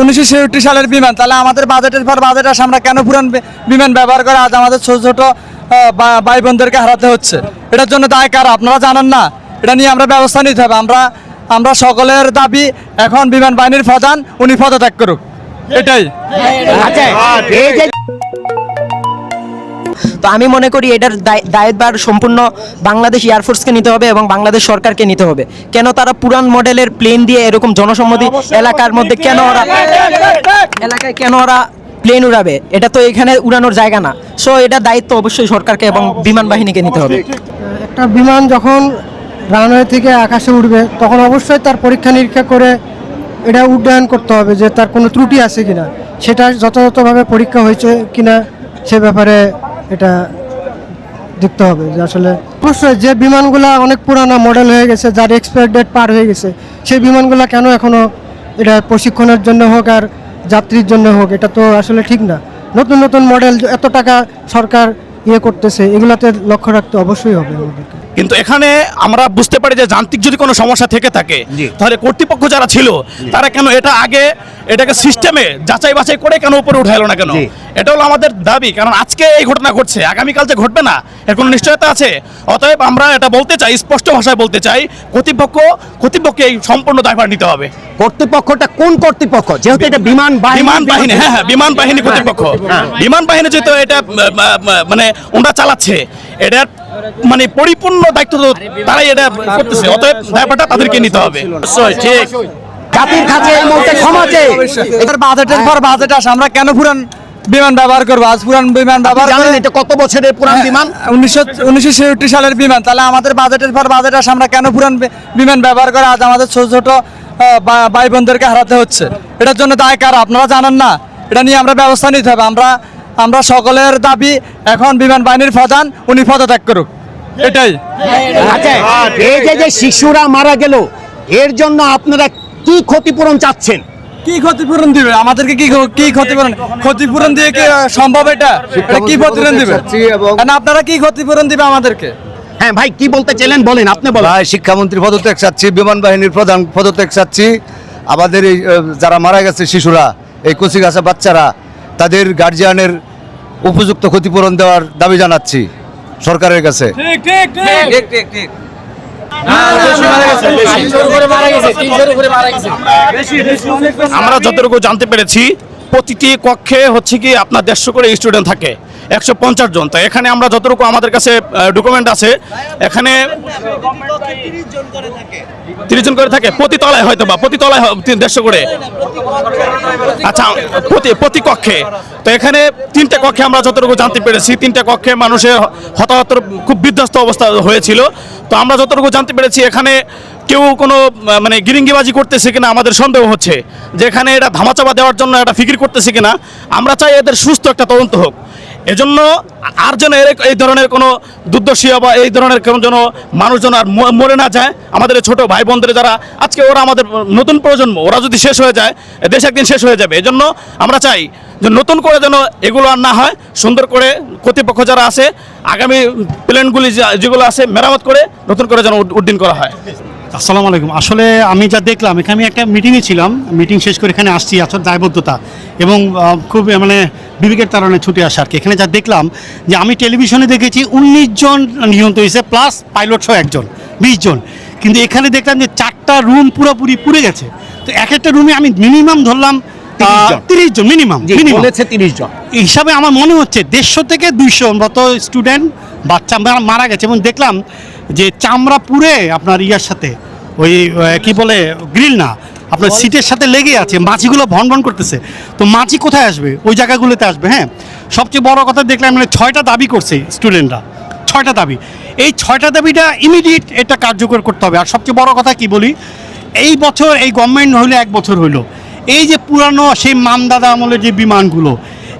উনিশশো ছেষট্টি সালের বিমান তাহলে আমাদের বাজেটের পর বাজেট আসে আমরা কেন পুরান বিমান ব্যবহার করে আজ আমাদের ছোট ছোট ভাই বোনদেরকে হারাতে হচ্ছে? এটার জন্য দায় কার? আপনারা জানেন না। এটা নিয়ে আমরা ব্যবস্থা নিতে হবে। আমরা আমরা সকলের দাবি এখন বিমান বাহিনীর প্রধান উনি পদত্যাগ করুক। এটাই। আচ্ছা। এই যে তো আমি মনে করি এটার দায়- দায়িত্বভার সম্পূর্ণ বাংলাদেশ এয়ারফোর্সকে নিতে হবে এবং বাংলাদেশ সরকারকে নিতে হবে। কেন তারা পুরান মডেলের প্লেন দিয়ে এরকম জনসম্মতি এলাকার মধ্যে কেন ওরা এলাকায় কেন ওরা প্লেন উড়াবে? এটা তো এখানে উড়ানোর জায়গা না। সো এটা দায়িত্ব অবশ্যই সরকারকে এবং বিমান বাহিনীকে নিতে হবে। একটা বিমান যখন রানওয়ে থেকে আকাশে উঠবে তখন অবশ্যই তার পরীক্ষা নিরীক্ষা করে এটা উড্ডয়ন করতে হবে যে তার কোনো ত্রুটি আছে কিনা। সেটা যথাযথভাবে পরীক্ষা হয়েছে কিনা সে ব্যাপারে এটা দেখতে হবে যে আসলে অবশ্যই যে বিমানগুলা অনেক পুরানো মডেল হয়ে গেছে, যার এক্সপায়ার ডেট পার হয়ে গেছে, সেই বিমানগুলো কেন এখনও এটা প্রশিক্ষণের জন্য হোক আর যাত্রীর জন্য হোক, এটা তো আসলে ঠিক না। নতুন নতুন মডেল এত টাকা সরকার ইয়ে করতেছে, এগুলাতে লক্ষ্য রাখতে অবশ্যই হবে আমাদেরকে। কিন্তু এখানে আমরা বুঝতে পারি যে যান্ত্রিক যদি কোনো সমস্যা থেকে থাকে তাহলে কর্তৃপক্ষ যারা ছিল তারা কেন এটা আগে এটাকে সিস্টেমে যাচাই বাছাই করে কেন উপরে উঠাইলো না কেন? এটা হলো আমাদের দাবি কারণ আজকে এই ঘটনা ঘটছে আগামীকাল যে ঘটবে না এর কোনো নিশ্চয়তা আছে? অতএব আমরা এটা বলতে চাই স্পষ্ট ভাষায় বলতে চাই কর্তৃপক্ষ কর্তৃপক্ষকে এই সম্পূর্ণ দায়ভার নিতে হবে। কর্তৃপক্ষটা কোন কর্তৃপক্ষ? যেহেতু এটা বিমান বিমান বাহিনী হ্যাঁ হ্যাঁ বিমান বাহিনী কর্তৃপক্ষ। বিমান বাহিনী যেহেতু এটা মানে ওনারা চালাচ্ছে এটার মানে পরিপূর্ণ দায়িত্ব তো তারাই এটা করতেছে। অতএব দায়ভারটা তাদেরকে নিতে হবে। ঠিক। জাতির কাছে এই মুহূর্তে ক্ষমা চেয়ে এটার বাজেটের পর বাজেট আসে আমরা কেন পুরান বিমান ব্যবহার করব? আজ পুরান বিমান ব্যবহার জানেন এটা কত বছরের পুরান বিমান? উনিশশো উনিশশো সালের বিমান। তাহলে আমাদের বাজেটের পর বাজেট আসে আমরা কেন পুরান বিমান ব্যবহার করে আজ আমাদের ছোট ছোট ভাই বোনদেরকে হারাতে হচ্ছে? এটার জন্য দায় কার? আপনারা জানেন না। এটা নিয়ে আমরা ব্যবস্থা নিতে হবে। আমরা আমরা সকলের দাবি এখন বিমান বাহিনীর প্রধান উনি পদত্যাগ করুক। এটাই। আচ্ছা এই যে যে শিশুরা মারা গেল এর জন্য আপনারা কি ক্ষতিপূরণ চাচ্ছেন? কি ক্ষতিপূরণ দিবে? আমাদেরকে কি কি ক্ষতিপূরণ? ক্ষতিপূরণ দিয়ে কি সম্ভব এটা? এটা কি ক্ষতিপূরণ দিবে? না আপনারা কি ক্ষতিপূরণ দিবে আমাদেরকে? হ্যাঁ ভাই কি বলতে চাইলেন বলেন আপনি বলেন। ভাই শিক্ষামন্ত্রী পদত্যাগ চাচ্ছি বিমান বাহিনীর প্রধান পদত্যাগ চাচ্ছি। আমাদের এই যারা মারা গেছে শিশুরা এই কচিকাছা বাচ্চারা তাদের গার্জিয়ানের উপযুক্ত ক্ষতিপূরণ দেওয়ার দাবি জানাচ্ছি সরকারের কাছে। আমরা যতটুকু জানতে পেরেছি প্রতিটি কক্ষে হচ্ছে কি আপনার দেড়শো করে স্টুডেন্ট থাকে। একশো পঞ্চাশ জন। তো এখানে আমরা যতটুকু আমাদের কাছে ডকুমেন্ট আছে, এখানে তিরিশ জন করে থাকে। প্রতি তলায় হয়তো বা, প্রতি তলায় দেড়শো করে। আচ্ছা প্রতি প্রতি কক্ষে। তো এখানে তিনটে কক্ষে আমরা যতটুকু জানতে পেরেছি, তিনটে কক্ষে মানুষের হতাহতর খুব বিধ্বস্ত অবস্থা হয়েছিল। তো আমরা যতটুকু জানতে পেরেছি, এখানে কেউ কোনো মানে গিরিঙ্গিবাজি করতেছে কিনা আমাদের সন্দেহ হচ্ছে। যে এখানে এটা ধামাচাপা দেওয়ার জন্য একটা ফিকির করতেছে কিনা, আমরা চাই এদের সুস্থ একটা তদন্ত হোক। এজন্য আর যেন এই ধরনের কোনো দুর্দশীয় বা এই ধরনের কোনো যেন মানুষজন আর মরে না যায়, আমাদের ছোট ভাই বোনদের যারা, আজকে ওরা আমাদের নতুন প্রজন্ম, ওরা যদি শেষ হয়ে যায় দেশ একদিন শেষ হয়ে যাবে। এজন্য আমরা চাই যে নতুন করে যেন এগুলো আর না হয়, সুন্দর করে কর্তৃপক্ষ যারা আছে, আগামী প্ল্যানগুলি যেগুলো আছে, মেরামত করে নতুন করে যেন উড্ডীন করা হয়। আসসালামু আলাইকুম। আসলে আমি যা দেখলাম এখানে আমি একটা মিটিংয়ে ছিলাম। মিটিং শেষ করে এখানে আসছি আসলে দায়বদ্ধতা। এবং খুব মানে বিবেকের তারণে ছুটে আসা আর কি। এখানে যা দেখলাম যে আমি টেলিভিশনে দেখেছি উনিশ জন নিহত হয়েছে প্লাস পাইলট সহ একজন বিশ জন। কিন্তু এখানে দেখলাম যে চারটা রুম পুরোপুরি পুড়ে গেছে। তো এক একটা রুমে আমি মিনিমাম ধরলাম তিরিশ জন। মিনিমাম মিনিমাম বলেছে তিরিশ জন। এই হিসাবে আমার মনে হচ্ছে দেড়শো থেকে দুইশো মতো স্টুডেন্ট বাচ্চা মারা গেছে। এবং দেখলাম যে চামড়া পুড়ে আপনার ইয়ার সাথে ওই কি বলে গ্রিল না আপনার সিটের সাথে লেগে আছে মাছিগুলো ভন ভন করতেছে। তো মাছি কোথায় আসবে? ওই জায়গাগুলোতে আসবে হ্যাঁ? সবচেয়ে বড় কথা দেখলাম মানে ছয়টা দাবি করছে স্টুডেন্টরা ছয়টা দাবি। এই ছয়টা দাবিটা ইমিডিয়েট এটা কার্যকর করতে হবে। আর সবচেয়ে বড় কথা কি বলি এই বছর এই গভর্নমেন্ট হইল এক বছর হইল। এই যে পুরানো সেই মামদাদা আমলের যে বিমানগুলো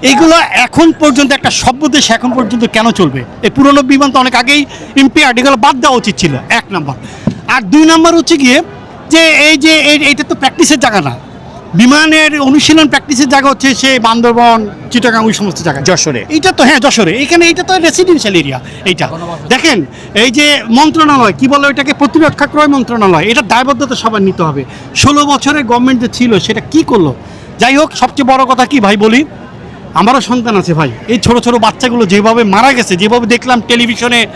এইগুলো এখন পর্যন্ত একটা সভ্য দেশ এখন পর্যন্ত কেন চলবে? এই পুরনো বিমান তো অনেক আগেই ইম্পেয়ার্ড এগুলো বাদ দেওয়া উচিত ছিল এক নম্বর। আর দুই নম্বর হচ্ছে গিয়ে যে এই যে এই- এইটা তো প্র্যাকটিসের জায়গা না। বিমানের অনুশীলন প্র্যাকটিসের জায়গা হচ্ছে সে বান্দরবন চিটাগাং ওই সমস্ত জায়গা যশোরে। এইটা তো হ্যাঁ যশোরে। এখানে এইটা তো রেসিডেন্সিয়াল এরিয়া এইটা। দেখেন এই যে মন্ত্রণালয় কি বলে ওইটাকে? প্রতিরক্ষা ক্রয় মন্ত্রণালয় এটা দায়বদ্ধতা সবার নিতে হবে। ষোলো বছরের গভর্নমেন্ট যে ছিল সেটা কি করল? যাই হোক সবচেয়ে বড় কথা কি ভাই বলি? আমারও সন্তান আছে ভাই। এই ছোট ছোট বাচ্চাগুলো যেভাবে মারা গেছে, যেভাবে দেখলাম টেলিভিশনে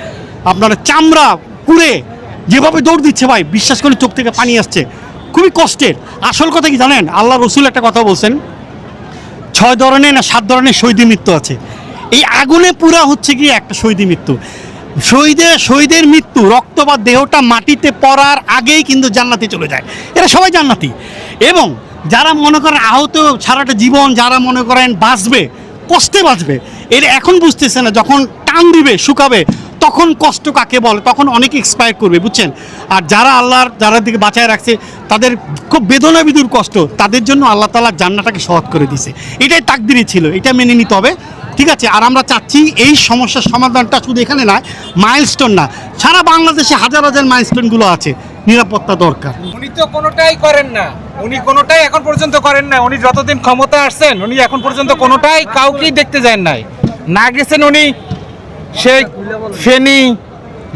আপনার চামড়া পুড়ে, যেভাবে দৌড় দিচ্ছে ভাই, বিশ্বাস করে চোখ থেকে পানি আসছে। খুবই কষ্টের। আসল কথা কি জানেন? আল্লাহ রসুল একটা কথা বলছেন, ছয় ধরনের না সাত ধরনের শহীদি মৃত্যু আছে। এই আগুনে পুরা হচ্ছে কি একটা শহীদি মৃত্যু। শহীদের শহীদের মৃত্যু, রক্ত বা দেহটা মাটিতে পড়ার আগেই কিন্তু জান্নাতে চলে যায়। এরা সবাই জান্নাতি। এবং যারা মনে করেন আহত সারাটা জীবন, যারা মনে করেন বাঁচবে, কষ্টে বাঁচবে, এর এখন বুঝতেছে না যখন টান দিবে, শুকাবে, তখন কষ্ট কাকে বলে, তখন অনেকে এক্সপায়ার করবে, বুঝছেন? আর যারা আল্লাহর, যারা দিকে বাঁচায় রাখছে, তাদের খুব বেদনা বিদুর কষ্ট, তাদের জন্য আল্লাহ তালা জান্নাটাকে সহজ করে দিছে এটাই তাকদিরই ছিল, এটা মেনে নিতে হবে, ঠিক আছে? আর আমরা চাচ্ছি এই সমস্যার সমাধানটা শুধু এখানে নয় মাইলস্টোন না, সারা বাংলাদেশে হাজার হাজার মাইলস্টোনগুলো আছে। নিরাপত্তা দরকার। উনি তো কোনোটাই করেন না। উনি কোনোটাই এখন পর্যন্ত করেন না। উনি যতদিন ক্ষমতা আসছেন, উনি এখন পর্যন্ত কোনোটাই কাউকেই দেখতে যান নাই। না গেছেন উনি, সেই ফেনী,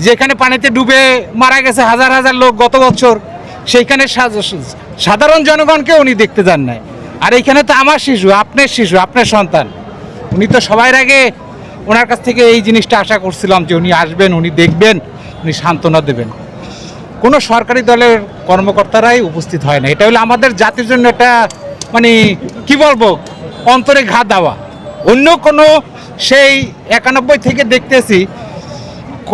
যেখানে পানিতে ডুবে মারা গেছে হাজার হাজার লোক গত বছর, সেইখানে সাধারণ জনগণকে উনি দেখতে যান নাই। আর এইখানে তো আমার শিশু, আপনার শিশু, আপনার সন্তান। উনি তো সবার আগে ওনার কাছ থেকে এই জিনিসটা আশা করছিলাম যে উনি আসবেন, উনি দেখবেন, উনি সান্ত্বনা দেবেন। কোনো সরকারি দলের কর্মকর্তারাই উপস্থিত হয় না। এটা হলো আমাদের জাতির জন্য একটা মানে কি বলব অন্তরে ঘা দেওয়া। অন্য কোনো সেই একানব্বই থেকে দেখতেছি,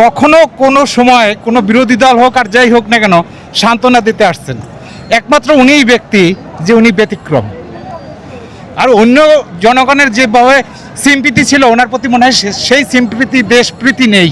কখনো কোনো সময় কোনো বিরোধী দল হোক আর যাই হোক না কেন সান্ত্বনা দিতে আসছেন একমাত্র উনিই ব্যক্তি যে উনি ব্যতিক্রম। আর অন্য জনগণের যেভাবে সিম্পিতি ছিল, ওনার প্রতি মনে হয় সেই সিম্পিতি, দেশপ্রীতি নেই।